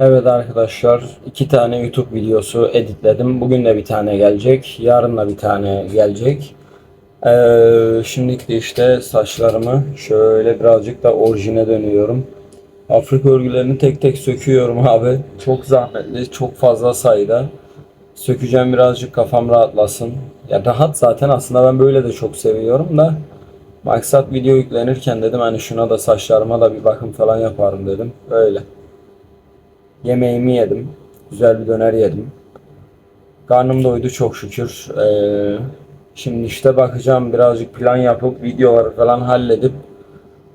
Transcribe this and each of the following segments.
Evet arkadaşlar iki tane YouTube videosu editledim. Bugün de bir tane gelecek. Yarın da bir tane gelecek. Ee, şimdilik işte saçlarımı şöyle birazcık da orijine dönüyorum. Afrika örgülerini tek tek söküyorum abi. Çok zahmetli, çok fazla sayıda. Sökeceğim birazcık kafam rahatlasın. Ya rahat zaten aslında ben böyle de çok seviyorum da. Maksat video yüklenirken dedim hani şuna da saçlarıma da bir bakım falan yaparım dedim. Öyle. Yemeğimi yedim. Güzel bir döner yedim. Karnım doydu çok şükür. Ee, şimdi işte bakacağım birazcık plan yapıp videoları falan halledip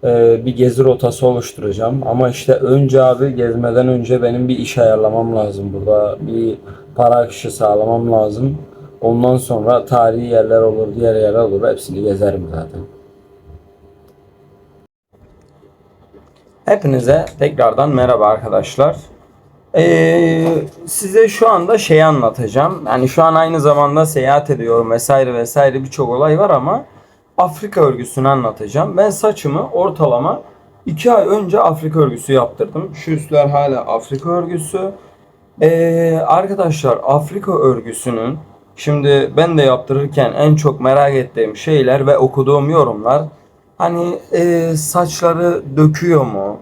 e, bir gezi rotası oluşturacağım. Ama işte önce abi gezmeden önce benim bir iş ayarlamam lazım burada. Bir para akışı sağlamam lazım. Ondan sonra tarihi yerler olur, diğer yerler olur. Hepsini gezerim zaten. Hepinize tekrardan merhaba arkadaşlar. Ee, size şu anda şeyi anlatacağım. Yani şu an aynı zamanda seyahat ediyorum vesaire vesaire birçok olay var ama Afrika örgüsünü anlatacağım. Ben saçımı ortalama 2 ay önce Afrika örgüsü yaptırdım. Şu üstler hala Afrika örgüsü. Ee, arkadaşlar Afrika örgüsünün şimdi ben de yaptırırken en çok merak ettiğim şeyler ve okuduğum yorumlar hani e, saçları döküyor mu?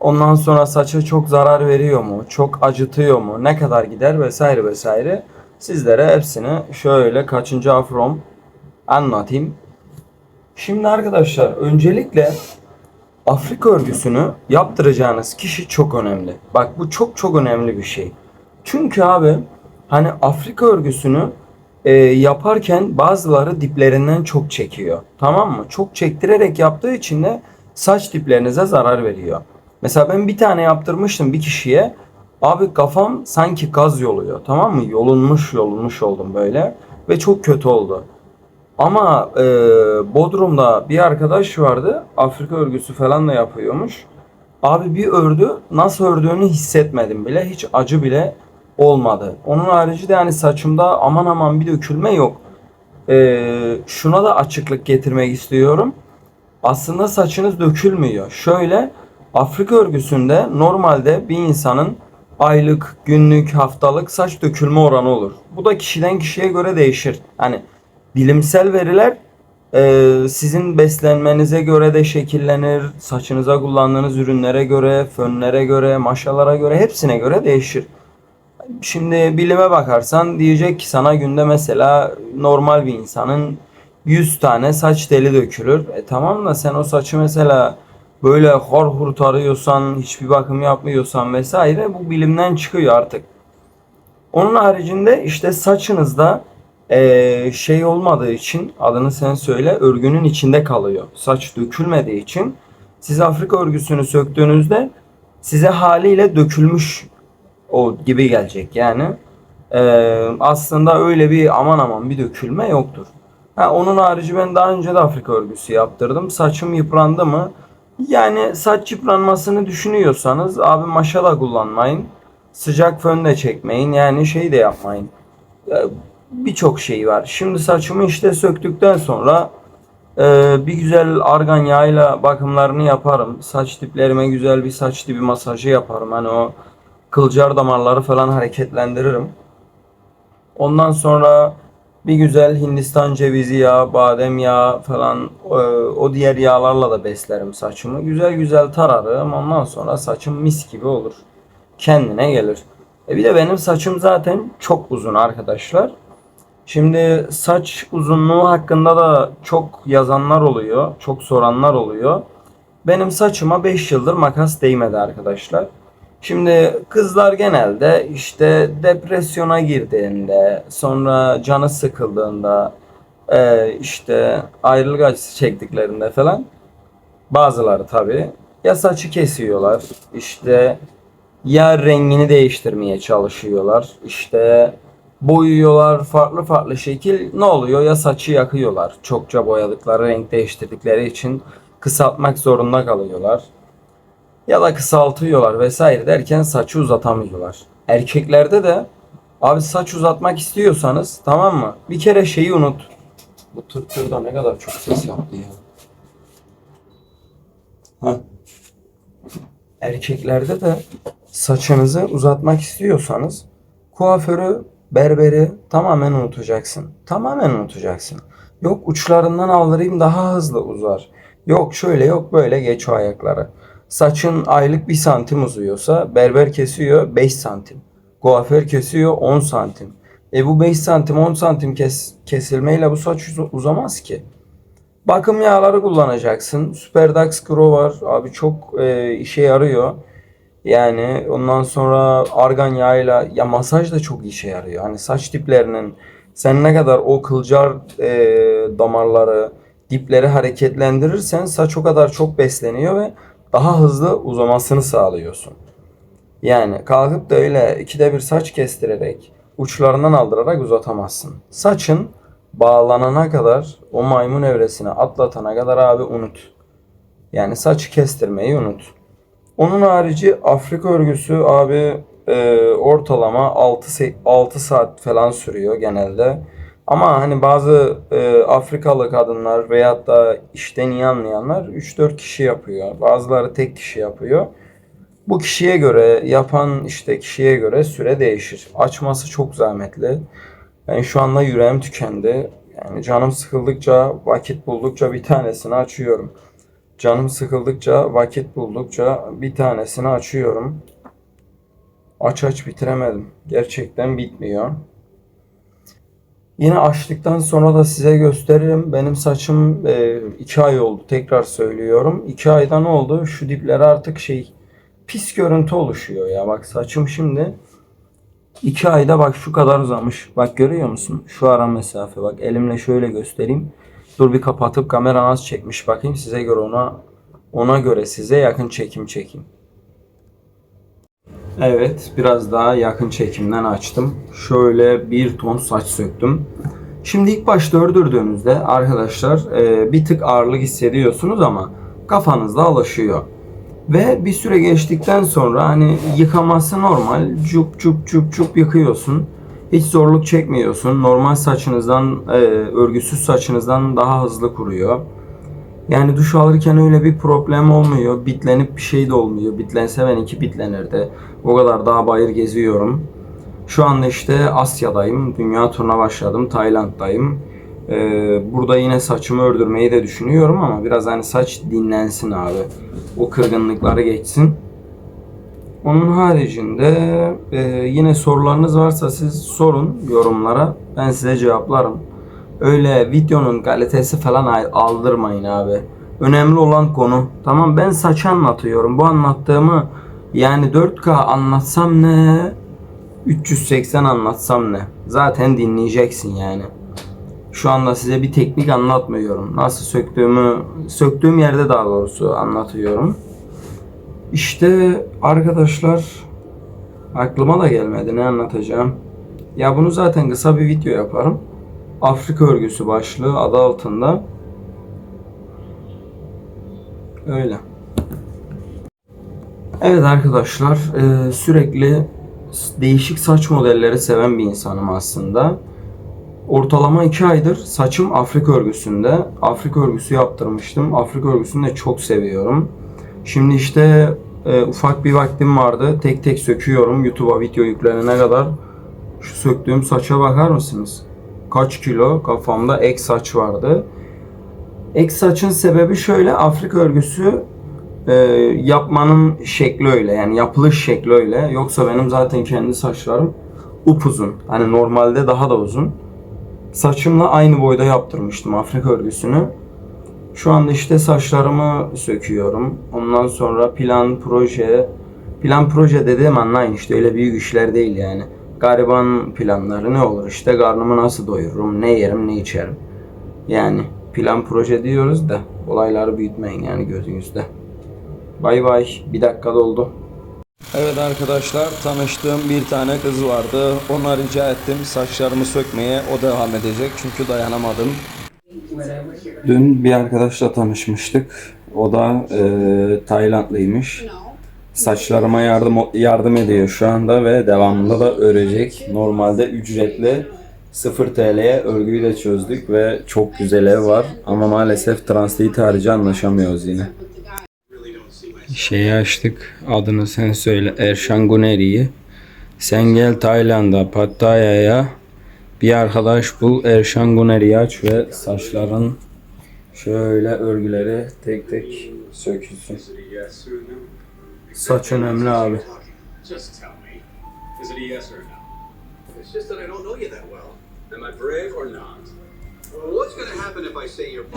Ondan sonra saça çok zarar veriyor mu? Çok acıtıyor mu? Ne kadar gider vesaire vesaire. Sizlere hepsini şöyle kaçıncı afrom anlatayım. Şimdi arkadaşlar öncelikle Afrika örgüsünü yaptıracağınız kişi çok önemli. Bak bu çok çok önemli bir şey. Çünkü abi hani Afrika örgüsünü e, yaparken bazıları diplerinden çok çekiyor. Tamam mı? Çok çektirerek yaptığı için de saç diplerinize zarar veriyor. Mesela ben bir tane yaptırmıştım bir kişiye. Abi kafam sanki gaz yoluyor. Tamam mı? Yolunmuş yolunmuş oldum böyle. Ve çok kötü oldu. Ama e, Bodrum'da bir arkadaş vardı. Afrika örgüsü falan da yapıyormuş. Abi bir ördü. Nasıl ördüğünü hissetmedim bile. Hiç acı bile olmadı. Onun harici de yani saçımda aman aman bir dökülme yok. E, şuna da açıklık getirmek istiyorum. Aslında saçınız dökülmüyor. Şöyle Afrika örgüsünde normalde bir insanın aylık, günlük, haftalık saç dökülme oranı olur. Bu da kişiden kişiye göre değişir. Hani bilimsel veriler e, sizin beslenmenize göre de şekillenir. Saçınıza kullandığınız ürünlere göre, fönlere göre, maşalara göre hepsine göre değişir. Şimdi bilime bakarsan diyecek ki sana günde mesela normal bir insanın 100 tane saç teli dökülür. E tamam da sen o saçı mesela böyle hor hur tarıyorsan, hiçbir bakım yapmıyorsan vesaire bu bilimden çıkıyor artık. Onun haricinde işte saçınızda eee, şey olmadığı için adını sen söyle örgünün içinde kalıyor. Saç dökülmediği için siz Afrika örgüsünü söktüğünüzde size haliyle dökülmüş o gibi gelecek yani. Eee, aslında öyle bir aman aman bir dökülme yoktur. Ha, onun harici ben daha önce de Afrika örgüsü yaptırdım. Saçım yıprandı mı? Yani saç yıpranmasını düşünüyorsanız abi maşa da kullanmayın. Sıcak fön de çekmeyin. Yani şey de yapmayın. Ya, Birçok şey var. Şimdi saçımı işte söktükten sonra e, bir güzel argan yağıyla bakımlarını yaparım. Saç diplerime güzel bir saç dibi masajı yaparım. Hani o kılcal damarları falan hareketlendiririm. Ondan sonra bir güzel Hindistan cevizi yağı, badem yağı falan e, o diğer yağlarla da beslerim saçımı. Güzel güzel tararım. Ondan sonra saçım mis gibi olur. Kendine gelir. E bir de benim saçım zaten çok uzun arkadaşlar. Şimdi saç uzunluğu hakkında da çok yazanlar oluyor. Çok soranlar oluyor. Benim saçıma 5 yıldır makas değmedi arkadaşlar. Şimdi kızlar genelde işte depresyona girdiğinde, sonra canı sıkıldığında, e, işte ayrılık acısı çektiklerinde falan bazıları tabii ya saçı kesiyorlar, işte ya rengini değiştirmeye çalışıyorlar, işte boyuyorlar farklı farklı şekil. Ne oluyor? Ya saçı yakıyorlar. Çokça boyadıkları renk değiştirdikleri için kısaltmak zorunda kalıyorlar ya da kısaltıyorlar vesaire derken saçı uzatamıyorlar. Erkeklerde de abi saç uzatmak istiyorsanız tamam mı? Bir kere şeyi unut. Bu tır da ne kadar çok ses yaptı ya. Ha. Erkeklerde de saçınızı uzatmak istiyorsanız kuaförü, berberi tamamen unutacaksın. Tamamen unutacaksın. Yok uçlarından aldırayım daha hızlı uzar. Yok şöyle yok böyle geç o ayakları. Saçın aylık 1 santim uzuyorsa berber kesiyor 5 santim. Kuaför kesiyor 10 santim. E bu 5 santim 10 santim kes, kesilmeyle bu saç uz- uzamaz ki. Bakım yağları kullanacaksın. Superdax Grow var. Abi çok e, işe yarıyor. Yani ondan sonra argan yağıyla ya masaj da çok işe yarıyor. Hani saç diplerinin sen ne kadar o kılcal e, damarları, dipleri hareketlendirirsen saç o kadar çok besleniyor ve daha hızlı uzamasını sağlıyorsun. Yani kalkıp da öyle ikide bir saç kestirerek uçlarından aldırarak uzatamazsın. Saçın bağlanana kadar o maymun evresini atlatana kadar abi unut. Yani saçı kestirmeyi unut. Onun harici Afrika örgüsü abi e, ortalama 6, 6 saat falan sürüyor genelde. Ama hani bazı e, Afrikalı kadınlar veyahut da işten iyi anlayanlar 3-4 kişi yapıyor. Bazıları tek kişi yapıyor. Bu kişiye göre yapan işte kişiye göre süre değişir. Açması çok zahmetli. Ben şu anda yüreğim tükendi. Yani canım sıkıldıkça, vakit buldukça bir tanesini açıyorum. Canım sıkıldıkça, vakit buldukça bir tanesini açıyorum. Aç aç bitiremedim. Gerçekten bitmiyor. Yine açtıktan sonra da size gösteririm. Benim saçım 2 ay oldu. Tekrar söylüyorum. 2 ayda ne oldu? Şu dipleri artık şey pis görüntü oluşuyor ya. Bak saçım şimdi 2 ayda bak şu kadar uzamış. Bak görüyor musun? Şu ara mesafe. Bak elimle şöyle göstereyim. Dur bir kapatıp kamera az çekmiş bakayım size göre ona ona göre size yakın çekim çekeyim. Evet, biraz daha yakın çekimden açtım. Şöyle bir ton saç söktüm. Şimdi ilk başta ördürdüğünüzde arkadaşlar e, bir tık ağırlık hissediyorsunuz ama kafanızda alışıyor. Ve bir süre geçtikten sonra hani yıkaması normal. Cup cup cup cup yıkıyorsun. Hiç zorluk çekmiyorsun. Normal saçınızdan, e, örgüsüz saçınızdan daha hızlı kuruyor. Yani duş alırken öyle bir problem olmuyor. Bitlenip bir şey de olmuyor. Bitlense ben iki bitlenirdi. O kadar daha bayır geziyorum. Şu anda işte Asya'dayım. Dünya turuna başladım. Tayland'dayım. Ee, burada yine saçımı ördürmeyi de düşünüyorum ama biraz hani saç dinlensin abi. O kırgınlıkları geçsin. Onun haricinde e, yine sorularınız varsa siz sorun yorumlara. Ben size cevaplarım. Öyle videonun kalitesi falan ay- aldırmayın abi. Önemli olan konu. Tamam ben saç anlatıyorum. Bu anlattığımı yani 4K anlatsam ne? 380 anlatsam ne? Zaten dinleyeceksin yani. Şu anda size bir teknik anlatmıyorum. Nasıl söktüğümü, söktüğüm yerde daha doğrusu anlatıyorum. İşte arkadaşlar aklıma da gelmedi ne anlatacağım. Ya bunu zaten kısa bir video yaparım. Afrika örgüsü başlığı adı altında. Öyle. Evet arkadaşlar e, sürekli değişik saç modelleri seven bir insanım aslında. Ortalama 2 aydır saçım Afrika örgüsünde. Afrika örgüsü yaptırmıştım. Afrika örgüsünü de çok seviyorum. Şimdi işte e, ufak bir vaktim vardı. Tek tek söküyorum YouTube'a video yüklenene kadar. Şu söktüğüm saça bakar mısınız? Kaç kilo kafamda ek saç vardı. Ek saçın sebebi şöyle Afrika örgüsü e, yapmanın şekli öyle yani yapılış şekli öyle. Yoksa benim zaten kendi saçlarım upuzun. Hani normalde daha da uzun. Saçımla aynı boyda yaptırmıştım Afrika örgüsünü. Şu anda işte saçlarımı söküyorum. Ondan sonra plan, proje, plan proje dediğim anlayın işte öyle büyük işler değil yani. Gariban planları ne olur işte karnımı nasıl doyururum, ne yerim, ne içerim. Yani plan proje diyoruz da olayları büyütmeyin yani gözünüzde. Bay bay. Bir dakika doldu. Evet arkadaşlar tanıştığım bir tane kız vardı. Ona rica ettim saçlarımı sökmeye. O devam edecek çünkü dayanamadım. Dün bir arkadaşla tanışmıştık. O da e, Taylandlıymış. Saçlarıma yardım yardım ediyor şu anda ve devamında da örecek. Normalde ücretli 0 TL'ye örgüyü de çözdük ve çok güzel ev var. Ama maalesef translate harici anlaşamıyoruz yine. Şeyi açtık. Adını sen söyle. Erşan Guneri'yi. Sen gel Tayland'a, Pattaya'ya. Bir arkadaş bul. Erşan Guneri'yi aç ve saçların şöyle örgüleri tek tek sökülsün. Saç önemli abi. Just tell me. Is it a yes or a no? It's just that I don't know you that well. Am I brave or not? What's to happen if I say you're